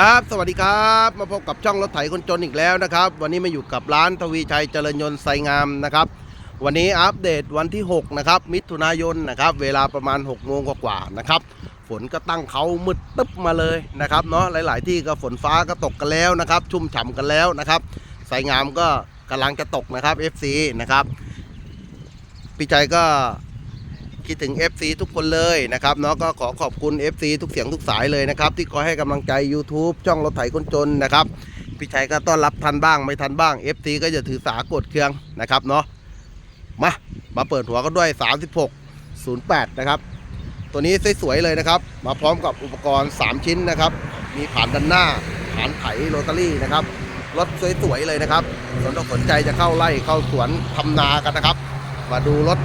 ครับ สวัสดีครับ มาพบกับช่องรถไถคนจนอีกแล้วนะครับ วันนี้มาอยู่กับร้านทวีชัยเจริญยนต์ไซงามนะครับ วันนี้อัปเดตวันที่ 6 นะครับ มิถุนายนนะครับ เวลาประมาณ6โมงกว่าๆนะครับ ฝนก็ตั้งเขามืดตึ๊บมาเลยนะครับเนาะ หลาย ๆ ที่ก็ฝนฟ้าก็ตกกันแล้วนะครับ ชุ่มฉ่ำกันแล้วนะครับ ไซงามก็กำลังจะตกนะครับ FC นะครับ พี่ชัยก็ คิดถึง FC ทุกคนเลยนะครับเนาะก็ขอขอบคุณ FC ทุกเสียงทุกสายเลยนะครับ ที่คอยให้กำลังใจ YouTube ช่องรถไถคนจนนะครับพี่ชัยก็ต้อนรับทันบ้างไม่ทันบ้าง FC ก็จะถือสากดเครื่องนะครับเนาะมามาเปิดหัวกันด้วย 36 08 นะครับ ตัวนี้สวยๆเลยนะครับ มาพร้อมกับอุปกรณ์ 3 ชิ้นนะครับ มีผ่านด้านหน้าผ่านไถโรตารี่นะครับรถสวยๆเลยนะครับสนอกสนใจจะเข้าไล่เข้าสวนทำนากันนะครับ มาดูรถ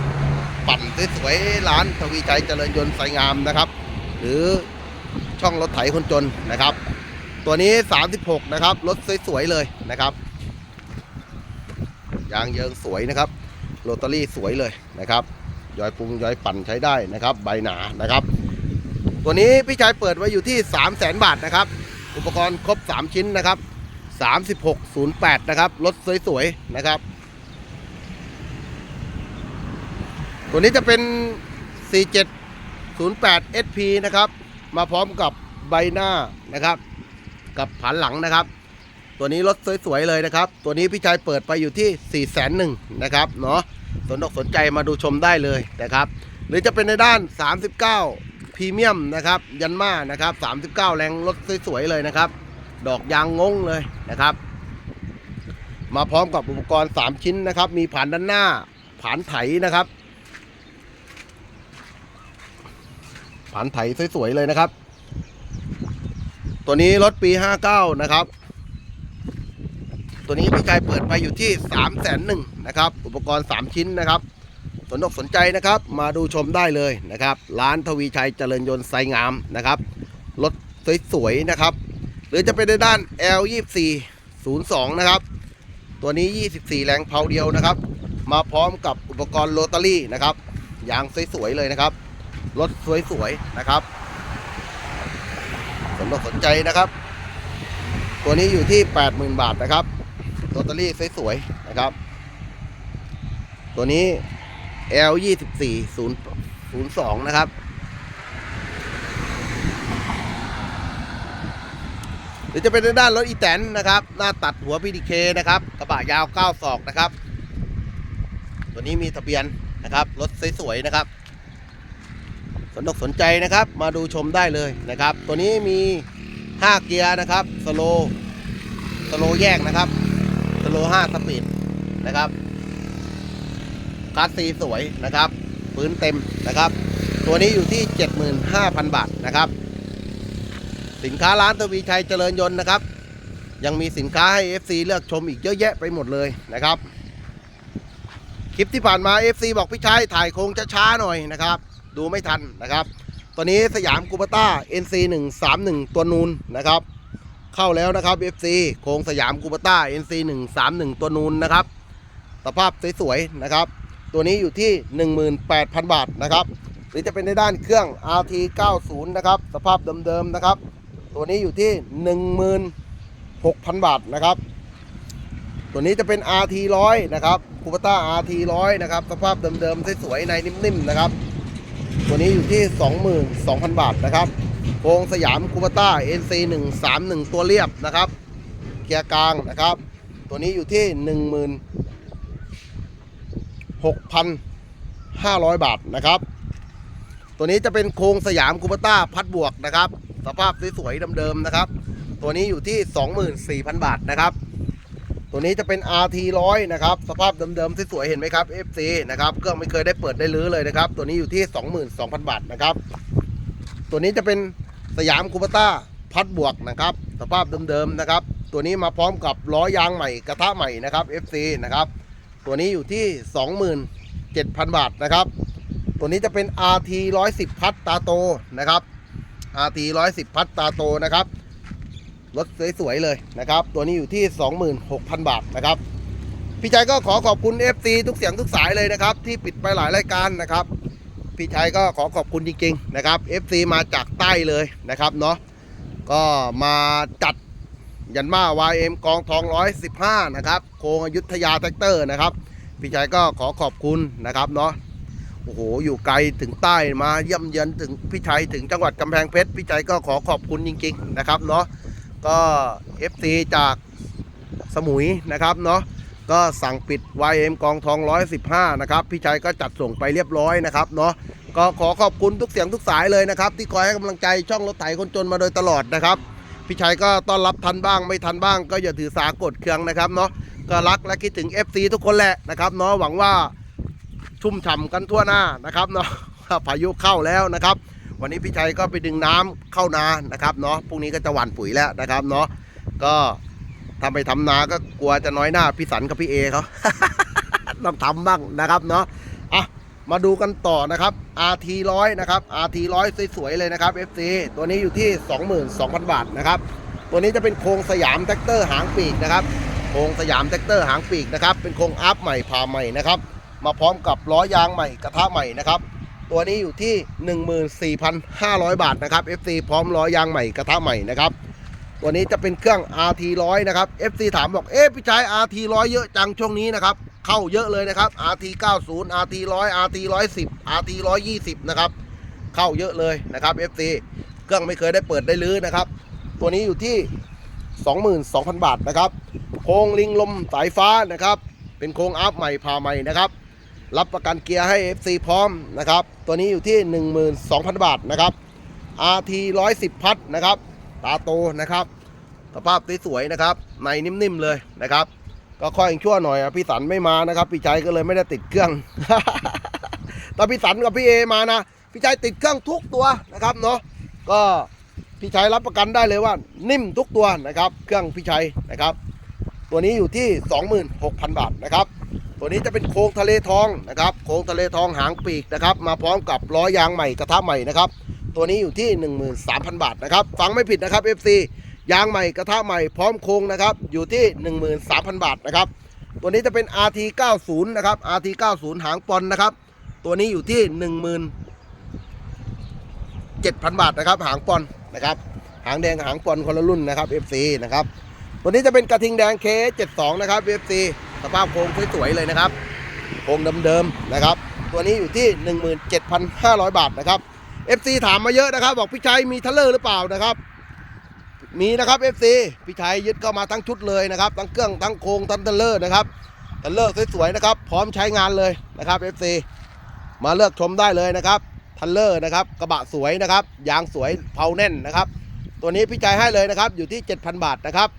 ปั่นสวยๆร้านทวีชัยเจริญยนต์ไสงามนะครับ หรือช่องรถไถคนจนนะครับ ตัวนี้ 36 นะครับ รถสวยๆเลยนะครับ ยางเยิงสวยนะครับโรตารี่สวยเลยนะครับยอยปรุงยอยปั่นใช้ได้นะครับ ใบหนานะครับ ตัวนี้พี่ชายเปิดไว้อยู่ที่ 3 0 0 0 0 0บาทนะครับ อุปกรณ์ครบ 3 ชิ้นนะครับ 3608 นะครับ รถสวยๆนะครับ ตัวนี้จะเป็น 4708 SP นะครับ มาพร้อมกับใบหน้านะครับ กับผันหลังนะครับ ตัวนี้รถสวยๆเลยนะครับ ตัวนี้พี่ชายเปิดไปอยู่ที่ 4 0 0 0 0 0นะครับเนาะสนอกสนใจมาดูชมได้เลยนะครับ หรือจะเป็นในด้าน 39พรีเมียมนะครับ ยันมานะครับ 39 แรงรถสวยๆเลยนะครับ ดอกยางงงเลยนะครับ มาพร้อมกับอุปกรณ์ 3 ชิ้นนะครับ มีผ่านด้านหน้าผ่านไถนะครับ ผ่านไถสวยๆเลยนะครับ ตัวนี้รถปี 59 นะครับ ตัวนี้พี่ชายเปิดไปอยู่ที่3 0 0 0 0 0นะครับ อุปกรณ์ 3 ชิ้นนะครับสนอกสนใจนะครับ มาดูชมได้เลยนะครับ ร้านทวีชัยเจริญยนต์ไซงามนะครับ รถสวยๆนะครับ หรือจะเป็นในด้าน L24 02 นะครับ ตัวนี้ 24 แรงเพาเดียวนะครับ มาพร้อมกับอุปกรณ์โรตารี่นะครับ ยางสวยๆเลยนะครับ รถสวยๆนะครับสำหรับสนใจนะครับ ตัวนี้อยู่ที่ 80,000 บาทนะครับโรตารี่สวยๆนะครับ ตัวนี้ L 2 4 0 02 นะครับ หรือจะเป็นในด้านรถอีแตนนะครับ หน้าตัดหัว PDK นะครับ กระบะยาว 9 ศอกนะครับ ตัวนี้มีทะเบียนนะครับ รถสวยๆนะครับ นอกสนใจนะครับ มาดูชมได้เลยนะครับ ตัวนี้มี 5 เกียร์นะครับสโลสโลแยกนะครับสโล5สปีดนะครับคาสซีสวยนะครับพื้นเต็มนะครับ ตัวนี้อยู่ที่ 75,000 บาทนะครับ สินค้าร้านทวีชัยเจริญยนต์นะครับ ยังมีสินค้าให้ FC เลือกชมอีกเยอะแยะไปหมดเลยนะครับ คลิปที่ผ่านมา FC บอกพี่ชายถ่ายโคงช้าๆหน่อยนะครับ ดูไม่ทันนะครับตอนนี้สยามกูปต้า NC 131ตัวนูนนะครับ เข้าแล้วนะครับ FC โครงสยามกูปต้า NC 131ตัวนูนนะครับ สภาพสวยๆนะครับ ตัวนี้อยู่ที่ 18,000 บาทนะครับ หรือจะเป็นในด้านเครื่อง RT 90นะครับ สภาพเดิมๆนะครับ ตัวนี้อยู่ที่ 16,000 บาทนะครับตัวนี้จะเป็น RT 100 นะครับคูปต้า RT 100 นะครับ สภาพเดิมๆ สวยๆ ในนิ่มๆ นะครับ ตัวนี้อยู่ที่ 22,000 บาทนะครับโครงสยามคูปต้า NC 131ตัวเรียบนะครับ เกียร์กลางนะครับ ตัวนี้อยู่ที่ 16,500 บาทนะครับ ตัวนี้จะเป็นโครงสยามคูปต้าพัดบวกนะครับ สภาพสวยๆเดิมๆนะครับ ตัวนี้อยู่ที่ 24,000 บาทนะครับ ตัวนี้จะเป็น RT 100นะครับ สภาพเดิมๆสวยๆเห็นไหมครับ FC นะครับ เครื่องไม่เคยได้เปิดได้รื้อเลยนะครับ ตัวนี้อยู่ที่ 22,000 บาทนะครับ ตัวนี้จะเป็นสยามคูปต้าพัดบวกนะครับ สภาพเดิมๆนะครับ ตัวนี้มาพร้อมกับล้อยางใหม่กระทะใหม่นะครับ FC นะครับ ตัวนี้อยู่ที่ 27,000 บาทนะครับ ตัวนี้จะเป็น RT 110 พัดตาโตนะครับ RT 110 พัดตาโตนะครับ รถสวยๆเลยนะครับ ตัวนี้อยู่ที่ 26,000 บาทนะครับ พี่ชัยก็ขอขอบคุณ FC ทุกเสียงทุกสายเลยนะครับ ที่ปิดไปหลายรายการนะครับ พี่ชัยก็ขอขอบคุณจริงๆนะครับ FC มาจากใต้เลยนะครับเนาะก็มาจัดยันมา YM กองทอง115นะครับโคงอยุธยาแท็กเตอร์นะครับ พี่ชัยก็ขอขอบคุณนะครับเนาะโอ้โหอยู่ไกลถึงใต้มาเยี่ยมเยือนถึงพี่ชัยถึงจังหวัดกำแพงเพชรพี่ชัยก็ขอขอบคุณจริง ๆ นะครับเนาะ ก็ FC จากสมุยนะครับเนาะก็สั่งปิด YM กองทอง 115 นะครับ พี่ชัยก็จัดส่งไปเรียบร้อยนะครับเนาะก็ขอขอบคุณทุกเสียงทุกสายเลยนะครับ ที่คอยให้กำลังใจช่องรถไถคนจนมาโดยตลอดนะครับ พี่ชัยก็ต้อนรับทันบ้างไม่ทันบ้าง ก็อย่าถือสากดเคืองนะครับเนาะก็รักและคิดถึง FC ทุกคนแหละนะครับเนาะหวังว่าชุ่มฉ่ำกันทั่วหน้านะครับเนาะพายุเข้าแล้วนะครับ วันนี้พี่ชัยก็ไปดึงน้ำเข้านานะครับเนาะพรุ่งนี้ก็จะหว่านปุ๋ยแล้วนะครับเนาะก็ทำไปทำนาก็กลัวจะน้อยหน้าพี่สันกับพี่เอเขาต้องทำบ้างนะครับเนาะอะมาดูกันต่อนะครับ RT ร้อยนะครับ RT ร้อยสวยๆเลยนะครับ FC ตัวนี้อยู่ที่ 22,000 บาทนะครับ ตัวนี้จะเป็นโครงสยามแท็กเตอร์หางปีกนะครับ โครงสยามแท็กเตอร์หางปีกนะครับ เป็นโครงอัพใหม่พาใหม่นะครับ มาพร้อมกับล้อยางใหม่กระทะใหม่นะครับ ตัวนี้อยู่ที่ 14,500 บาทนะครับ FC พร้อมล้อยางใหม่กระทะใหม่นะครับตัวนี้จะเป็นเครื่อง RT 100นะครับ FC ถามบอกเอ๊ะพี่ชาย RT 100เยอะจังช่วงนี้นะครับเข้าเยอะเลยนะครับ RT 90 RT 100 RT 110 RT 120นะครับเข้าเยอะเลยนะครับ FC เครื่องไม่เคยได้เปิดได้ลื้อนะครับ ตัวนี้อยู่ที่ 22,000 บาทนะครับโครงลิงลมสายฟ้านะครับ เป็นโครงอัพใหม่พาใหม่นะครับ รับประกันเกียร์ให้ FC พร้อมนะครับ ตัวนี้อยู่ที่ 12,000 บาทนะครับ RT 110 พัดนะครับ ตาโตนะครับ สภาพสวยๆนะครับ ในนิ่มๆเลยนะครับ ก็ค่อยชั่วหน่อยพี่สันไม่มานะครับ พี่ใจก็เลยไม่ได้ติดเครื่องแต่พี่สันกับพี่เอมานะ พี่ใจติดเครื่องทุกตัวนะครับเนาะ ก็พี่ชัยรับประกันได้เลยว่า นิ่มทุกตัวนะครับ เครื่องพี่ชัยนะครับ ตัวนี้อยู่ที่ 26,000 บาทนะครับ ตัวนี้จะเป็นโครงทะเลทองนะครับโครงทะเลทองหางปีกนะครับมาพร้อมกับล้อยางใหม่กระทะใหม่นะครับตัวนี้อยู่ที่ 13,000 บาทนะครับฟังไม่ผิดนะครับ FC ยางใหม่กระทะใหม่พร้อมโครงนะครับอยู่ที่ 13,000 บาทนะครับตัวนี้จะเป็น RT 90นะครับ RT 90หางปอนนะครับตัวนี้อยู่ที่ 17,000 บาทนะครับหางปอนนะครับหางแดงหางปอนคนละรุ่นนะครับ FC นะครับตัวนี้จะเป็นกระทิงแดง K72 นะครับ FC สภาพโครงสวยๆเลยนะครับโครงเดิมๆนะครับ ตัวนี้อยู่ที่ 17,500 บาทนะครับ FC ถามมาเยอะนะครับ บอกพี่ชัยมีทัลเลอร์หรือเปล่านะครับ มีนะครับ FC พี่ชัยยึดเข้ามาทั้งชุดเลยนะครับทั้งเครื่องทั้งโครงทั้งทัลเลอร์นะครับทัลเลอร์สวยๆนะครับ พร้อมใช้งานเลยนะครับ FC มาเลือกชมได้เลยนะครับทัลเลอร์นะครับกระบะสวยนะครับ ยางสวยเผาแน่นนะครับ ตัวนี้พี่ชัยให้เลยนะครับอยู่ที่ 7,000 บาทนะครับ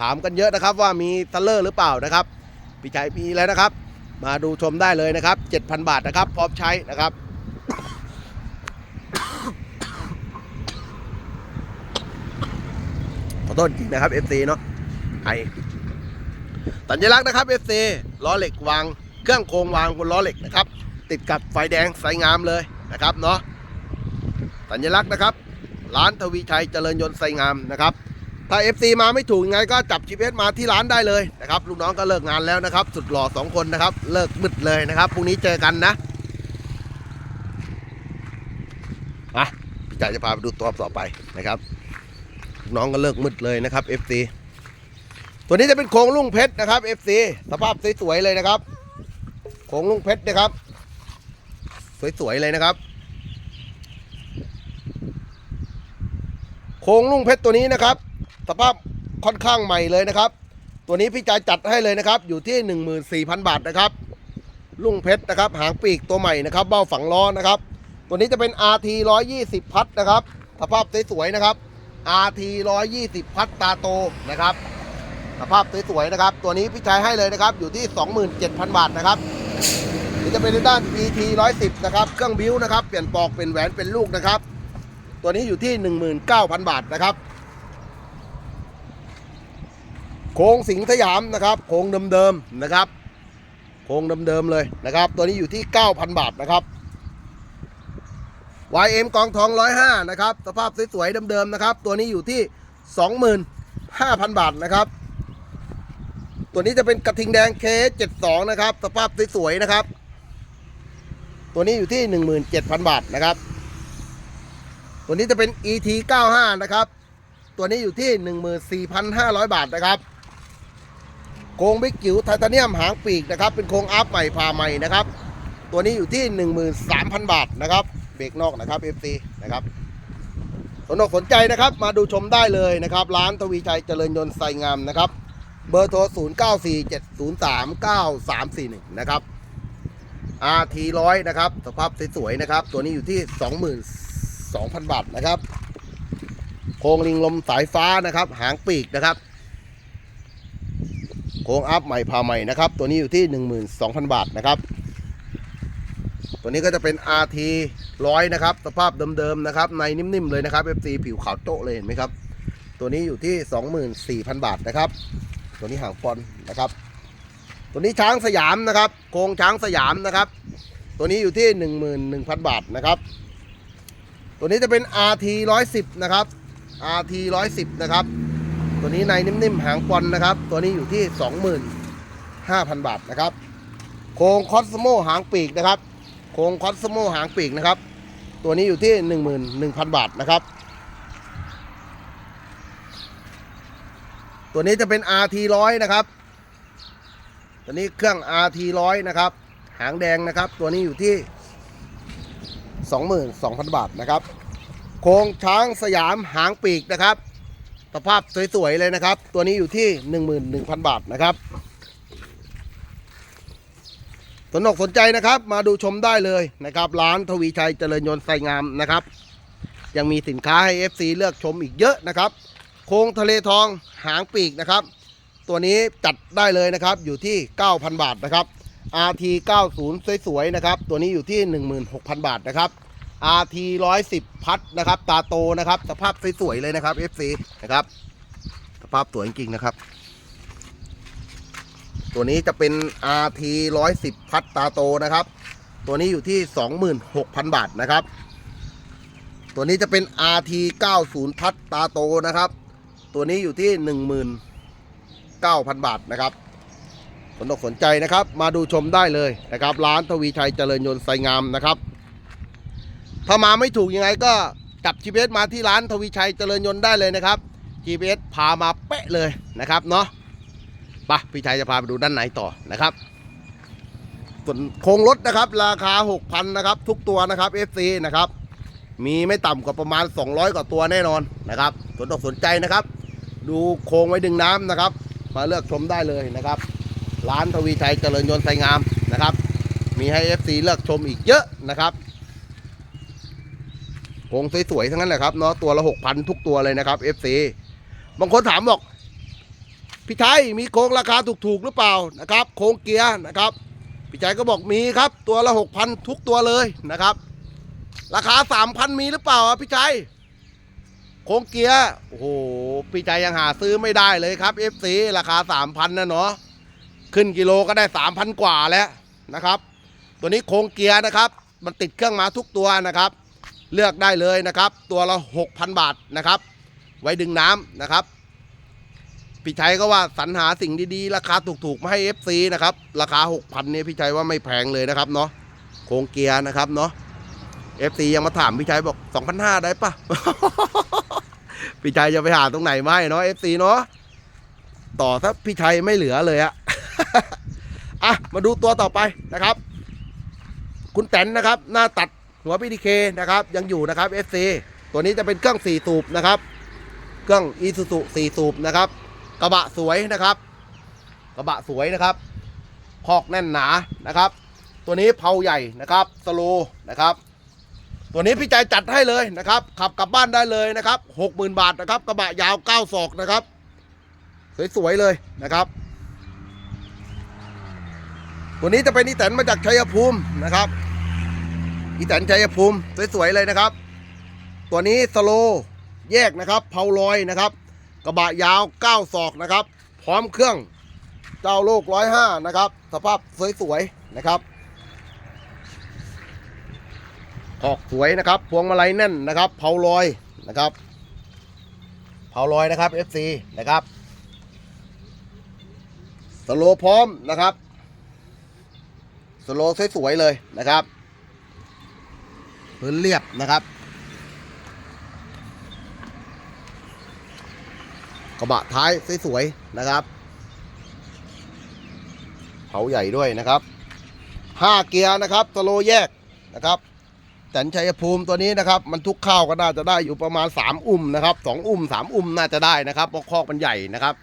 ถามกันเยอะนะครับว่ามีทัลเลอร์หรือเปล่านะครับพี่ชัยมีแล้วนะครับ มาดูชมได้เลยนะครับ 7,000 บาทนะครับ พร้อมใช้นะครับขอโทษจริงนะครับ FC เนาะไอสัญลักษณ์นะครับ FC ล้อเหล็กวางเครื่องโครงวางบนล้อเหล็กนะครับ ติดกับไฟแดงไฟงามเลยนะครับเนาะสัญลักษณ์นะครับ ร้านทวีชัยเจริญยนต์ไซงามนะครับ ถ้า FC มาไม่ถูกยังไงก็จับ GPS มาที่ร้านได้เลยนะครับลูกน้องก็เลิกงานแล้วนะครับ สุดหล่อสองคนนะครับ เลิกมืดเลยนะครับพรุ่งนี้เจอกันนะอะพี่จ่ายจะพาไปดูตัวต่อไปนะครับลูกน้องก็เลิกมืดเลยนะครับ FC ตัวนี้จะเป็นโครงลุงเพชรนะครับ FC สภาพสวยๆเลยนะครับโครงลุงเพชรนะครับ สวยๆเลยนะครับโครงลุงเพชรตัวนี้นะครับ สภาพค่อนข้างใหม่เลยนะครับ ตัวนี้พี่จายจัดให้เลยนะครับ อยู่ที่ 14,000 บาทนะครับลุงเพชรนะครับ หางปีกตัวใหม่นะครับ เบ้าฝังล้อนะครับ ตัวนี้จะเป็น RT 120 พัดนะครับ สภาพสวยๆนะครับ RT 120 พัดตาโตนะครับ สภาพสวยๆนะครับ ตัวนี้พี่ชายให้เลยนะครับ อยู่ที่ 27,000 บาทนะครับนี่จะเป็นด้าน PT 110 นะครับ เครื่องบิ้วนะครับ เปลี่ยนปอกเป็นแหวนเป็นลูกนะครับ ตัวนี้อยู่ที่ 19,000 บาทนะครับ โค้งสิงสยามนะครับโค้งเดิมๆนะครับโค้งเดิมๆเลยนะครับ ตัวนี้อยู่ที่ 9,000 บาทนะครับ YM กองทอง 105 นะครับ สภาพสวยๆเดิมๆนะครับ ตัวนี้อยู่ที่ 25,000 บาทนะครับ ตัวนี้จะเป็นกระทิงแดง K72 นะครับ สภาพสวยๆนะครับ ตัวนี้อยู่ที่ 17,000 บาทนะครับ ตัวนี้จะเป็น ET 95 นะครับ ตัวนี้อยู่ที่ 14,500 บาทนะครับ โครงบิ๊กจิ๋วไทเทเนียมหางปีกนะครับเป็นโครงอัพใหม่พาใหม่นะครับ ตัวนี้อยู่ที่ 13,000 บาทนะครับเบรกนอกนะครับ FC นะครับสนอกสนใจนะครับมาดูชมได้เลยนะครับ ร้านทวีชัยเจริญยนต์ไซงามนะครับ เบอร์โทร 0947039341 นะครับ RT ร้อยนะครับ สภาพสวยๆนะครับ ตัวนี้อยู่ที่ 22,000 บาทนะครับ โครงลิงลมสายฟ้านะครับ หางปีกนะครับ ครงอัพใหม่พาใหม่นะครับ ตัวนี้อยู่ที่ 12,000 บาทนะครับ ตัวนี้ก็จะเป็น RT ร้อยนะครับ สภาพเดิมๆนะครับ ในนิ่มๆเลยนะครับ FC ผิวขาวโจ๊ะเลยเห็นไหมครับ ตัวนี้อยู่ที่ 24,000 บาทนะครับ ตัวนี้หางปอนนะครับ ตัวนี้ช้างสยามนะครับ โครงช้างสยามนะครับ ตัวนี้อยู่ที่ 11,000 บาทนะครับ ตัวนี้จะเป็น RT 110นะครับ RT 110นะครับ ตัวนี้ในนิ่มๆหางปอนนะครับ ตัวนี้อยู่ที่ 25,000 บาทนะครับ โครงคอสโมหางปีกนะครับ โครงคอสโมหางปีกนะครับ ตัวนี้อยู่ที่ 11,000 บาทนะครับ ตัวนี้จะเป็น RT 100นะครับ ตัวนี้เครื่อง RT 100นะครับ หางแดงนะครับ ตัวนี้อยู่ที่ 22,000 บาทนะครับ โครงช้างสยามหางปีกนะครับ สภาพสวยๆเลยนะครับ ตัวนี้อยู่ที่ 11,000 บาทนะครับสนอกสนใจนะครับ มาดูชมได้เลยนะครับ ร้านทวีชัยเจริญยนต์ไซงามนะครับ ยังมีสินค้าให้ FC เลือกชมอีกเยอะนะครับ โครงทะเลทองหางปีกนะครับ ตัวนี้จัดได้เลยนะครับอยู่ที่ 9,000 บาทนะครับ RT 90 สวยๆนะครับ ตัวนี้อยู่ที่ 16,000 บาทนะครับ RT 110 พัดนะครับ ตาโตนะครับ สภาพสวยๆเลยนะครับ FC นะครับ สภาพสวยจริงๆนะครับ ตัวนี้จะเป็น RT 110 พัดตาโตนะครับ ตัวนี้อยู่ที่ 26,000 บาทนะครับ ตัวนี้จะเป็น RT 90 พัดตาโตนะครับ ตัวนี้อยู่ที่ 19,000 บาทนะครับสนอกสนใจนะครับ มาดูชมได้เลยนะครับ ร้านทวีชัยเจริญยนต์ไซงามนะครับ ถ้ามาไม่ถูกยังไงก็จับ GPS มาที่ร้านทวีชัยเจริญยนต์ได้เลยนะครับ GPS พามาเป๊ะเลยนะครับเนาะไปะพี่ชัยจะพาไปดูด้านในต่อนะครับส่วนโครงรถนะครับ ราคา 6,000นะครับ ทุกตัวนะครับ FC นะครับ มีไม่ต่ำกว่าประมาณ 200 กว่าตัวแน่นอนนะครับสนอกสนใจนะครับ ดูโครงไว้ดึงน้ำนะครับ มาเลือกชมได้เลยนะครับ ร้านทวีชัยเจริญยนต์ไซงามนะครับ มีให้ FC เลือกชมอีกเยอะนะครับ โครงสวยๆทั้งนั้นแหละครับเนาะตัวละ6,000ทุกตัวเลยนะครับ FC บางคนถามบอกพี่ชัยมีโครงราคาถูกๆหรือเปล่านะครับ โครงเกียร์นะครับพี่ชัยก็บอกมีครับตัวละ6,000ทุกตัวเลยนะครับ ราคาสามพันมีหรือเปล่าพี่ชัยโครงเกียร์โอ้โหพี่ชัยยังหาซื้อไม่ได้เลยครับ FC ราคาสามพันนะเนาะขึ้นกิโลก็ได้สามพันกว่าแล้วนะครับ ตัวนี้โครงเกียร์นะครับ มันติดเครื่องมาทุกตัวนะครับ เลือกได้เลยนะครับ ตัวละหกพันบาทนะครับ ไว้ดึงน้ำนะครับพี่ชัยก็ว่าสรรหาสิ่งดีๆ ราคาถูกๆมาให้ FC นะครับ ราคาหกพันเนี่ยพี่ชัยว่าไม่แพงเลยนะครับเนาะโครงเกียร์นะครับเนาะเอฟซียังมาถามพี่ชัยบอกสองพันห้าได้ปะ พี่ชัยจะไปหาตรงไหนไม่เนาะเอฟซีเนาะต่อถ้าพี่ชัยไม่เหลือเลยอะอะมาดูตัวต่อไปนะครับ คุณแตนนะครับ หน้าตัด หัวพีดีเคนะครับยังอยู่นะครับเอฟซีตัวนี้จะเป็นเครื่องสี่สูบนะครับ เครื่องอีซูซูสี่สูบนะครับ กระบะสวยนะครับ กระบะสวยนะครับคอกแน่นหนานะครับ ตัวนี้เพาใหญ่นะครับสโลนะครับ ตัวนี้พี่ใจจัดให้เลยนะครับ ขับกลับบ้านได้เลยนะครับหกหมื่นบาทนะครับ กระบะยาวเก้าศอกนะครับสวยๆเลยนะครับ ตัวนี้จะเป็นอีแตนมาจากชัยภูมินะครับ อีแตนชัยภูมิสวยๆเลยนะครับ ตัวนี้สโลแยกนะครับเพาลอยนะครับ กระบะยาวเก้าศอกนะครับ พร้อมเครื่องเจ้าโลกร้อยห้านะครับ สภาพสวยๆนะครับออกสวยนะครับ พวงมาลัยแน่นนะครับ เผาลอยนะครับเผาลอยนะครับ FC นะครับสโลพร้อมนะครับ สโลสวยๆเลยนะครับ พื้นเรียบนะครับกระบะท้ายสวยๆนะครับเผาใหญ่ด้วยนะครับห้าเกียร์นะครับสโลแยกนะครับแสนชัยภูมิตัวนี้นะครับ มันทุกข้าวก็น่าจะได้อยู่ประมาณ 3 อุ้มนะครับสองอุ้มสามอุ้มน่าจะได้นะครับเพราะคอกมันใหญ่นะครับ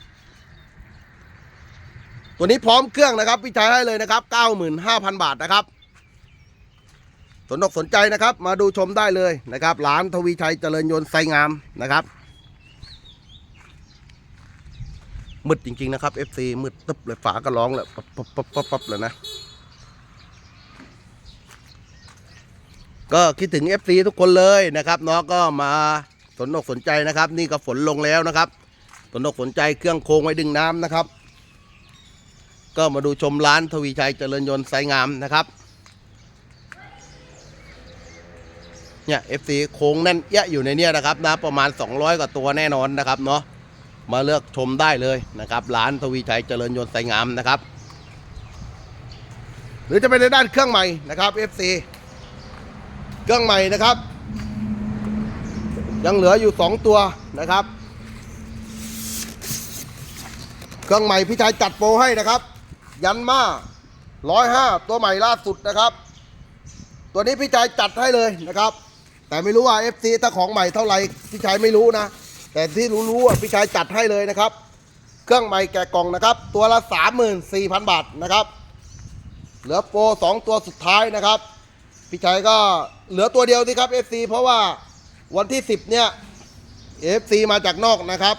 ตัวนี้พร้อมเครื่องนะครับพี่ชายให้เลยนะครับ 95,000 บาทนะครับ สนอกสนใจนะครับ มาดูชมได้เลยนะครับร้านทวีชัยเจริญยนต์ไซงามนะครับมืดจริงๆนะครับ FC มืดตึ๊บเลยฝาก็ร้องเลยปับปั๊บปั๊บปั๊บปั๊บเลยนะ ก็คิดถึง FC ทุกคนเลยนะครับเนาะก็มาสนอกสนใจนะครับ นี่ก็ฝนลงแล้วนะครับสนอกสนใจเครื่องโครงไว้ดึงน้ำนะครับ ก็มาดูชมร้านทวีชัยเจริญยนต์ไซงามนะครับ เนี่ย FC โค้งแน่นเอียะอยู่ในเนี้ยนะครับนะประมาณ 200 กว่าตัวแน่นอนนะครับเนาะมาเลือกชมได้เลยนะครับร้านทวีชัยเจริญยนต์ไซงามนะครับ หรือจะเป็นในด้านเครื่องใหม่นะครับ FC เครื่องใหม่นะครับ ยังเหลืออยู่ 2 ตัวนะครับ เครื่องใหม่พี่ชายจัดโปรให้นะครับ ยันมา105ตัวใหม่ล่าสุดนะครับ ตัวนี้พี่ชายจัดให้เลยนะครับ แต่ไม่รู้ว่า FC ถ้าของใหม่เท่าไหร่พี่ชายไม่รู้นะ แต่ที่รู้ๆอะพี่ชายจัดให้เลยนะครับ เครื่องใหม่แกะกล่องนะครับ ตัวละ 34,000 บาทนะครับ เหลือโปร2ตัวสุดท้ายนะครับ พี่ชายก็เหลือตัวเดียวสิครับ FC เพราะว่าวันที่ 10 เนี่ย FC มาจากนอกนะครับ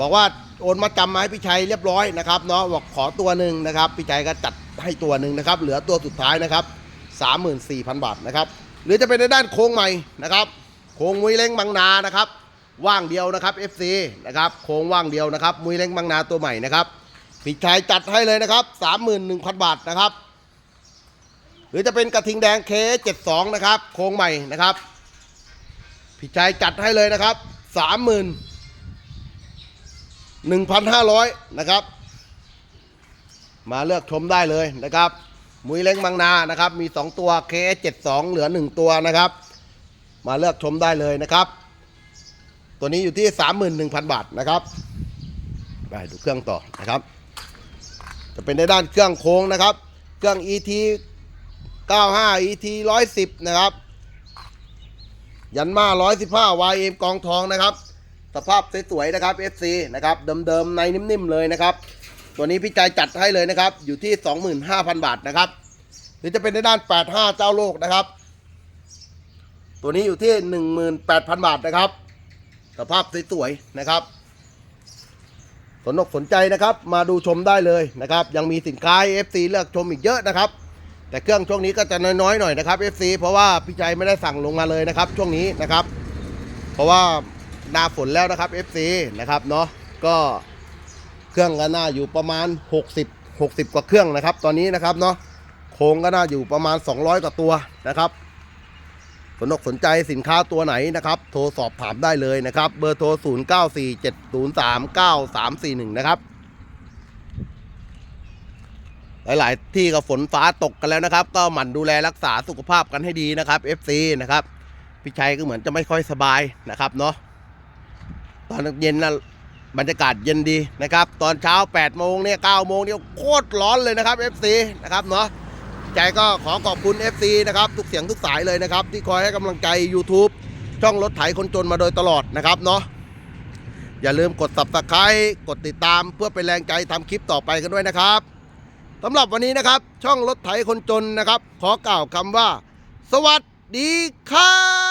บอกว่าโอนมาจำมาให้พี่ชัยเรียบร้อยนะครับเนาะบอกขอตัวหนึ่งนะครับ พี่ชัยก็จัดให้ตัวหนึ่งนะครับ เหลือตัวสุดท้ายนะครับ 34,000 บาทนะครับ หรือจะเป็นในด้านโค้งใหม่นะครับ โค้งมุ้ยเล้งบางนานะครับ ว่างเดียวนะครับ FC นะครับโค้งว่างเดียวนะครับมุ้ยเล้งบางนาตัวใหม่นะครับพี่ชัยจัดให้เลยนะครับ31,000 บาทนะครับ หรือจะเป็นกระทิงแดงเค72นะครับ โค้งใหม่นะครับพี่ชัยจัดให้เลยนะครับ30,000 1,500 นะครับ มาเลือกชมได้เลยนะครับ มุ้ยเล้งบางนานะครับ มี 2 ตัว KS72 เหลือ 1 ตัวนะครับ มาเลือกชมได้เลยนะครับ ตัวนี้อยู่ที่ 31,000 บาทนะครับไปดูเครื่องต่อนะครับ จะเป็นในด้านเครื่องโค้งนะครับ เครื่อง ET 95 ET 110 นะครับ ยันมา 115 YM กองทองนะครับ สภาพสวยๆนะครับ FC นะครับ เดิมๆในนิ่มๆเลยนะครับ ตัวนี้พี่ใจจัดให้เลยนะครับ อยู่ที่ 25,000 บาทนะครับ หรือจะเป็นในด้าน 85 เจ้าโลกนะครับ ตัวนี้อยู่ที่ 18,000 บาทนะครับ สภาพสวยๆนะครับสนอกสนใจนะครับ มาดูชมได้เลยนะครับ ยังมีสินค้า FC เลือกชมอีกเยอะนะครับ แต่เครื่องช่วงนี้ก็จะน้อยๆหน่อยนะครับ FC เพราะว่าพี่ใจไม่ได้สั่งลงมาเลยนะครับ ช่วงนี้นะครับ เพราะว่าหน้าฝนแล้วนะครับ FC นะครับเนาะก็ เครื่องก็น่าอยู่ประมาณ 60 60 กว่าเครื่องนะครับ ตอนนี้นะครับเนาะโครงก็น่าอยู่ประมาณ 200 กว่าตัวนะครับ สนอกสนใจสินค้าตัวไหนนะครับ โทรสอบถามได้เลยนะครับ เบอร์โทร 0947039341 นะครับ หลายๆ ที่ก็ฝนฟ้าตกกันแล้วนะครับ ก็หมั่นดูแลรักษาสุขภาพกันให้ดีนะครับ FC นะครับพี่ชัยก็เหมือนจะไม่ค่อยสบายนะครับเนาะตอนเย็นนะ บรรยากาศเย็นดีนะครับ ตอนเช้า 8 โมงเนี่ย9โมงเนี่ยโคตรร้อนเลยนะครับ FC นะครับเนาะใจก็ขอขอบคุณ FC นะครับ ทุกเสียงทุกสายเลยนะครับ ที่คอยให้กำลังใจ YouTube ช่องรถไถคนจนมาโดยตลอดนะครับเนาะอย่าลืมกด Subscribe กดติดตามเพื่อเป็นแรงใจทำคลิปต่อไปกันด้วยนะครับสำหรับวันนี้นะครับ ช่องรถไถคนจนนะครับ ขอกล่าวคำว่า สวัสดีครับ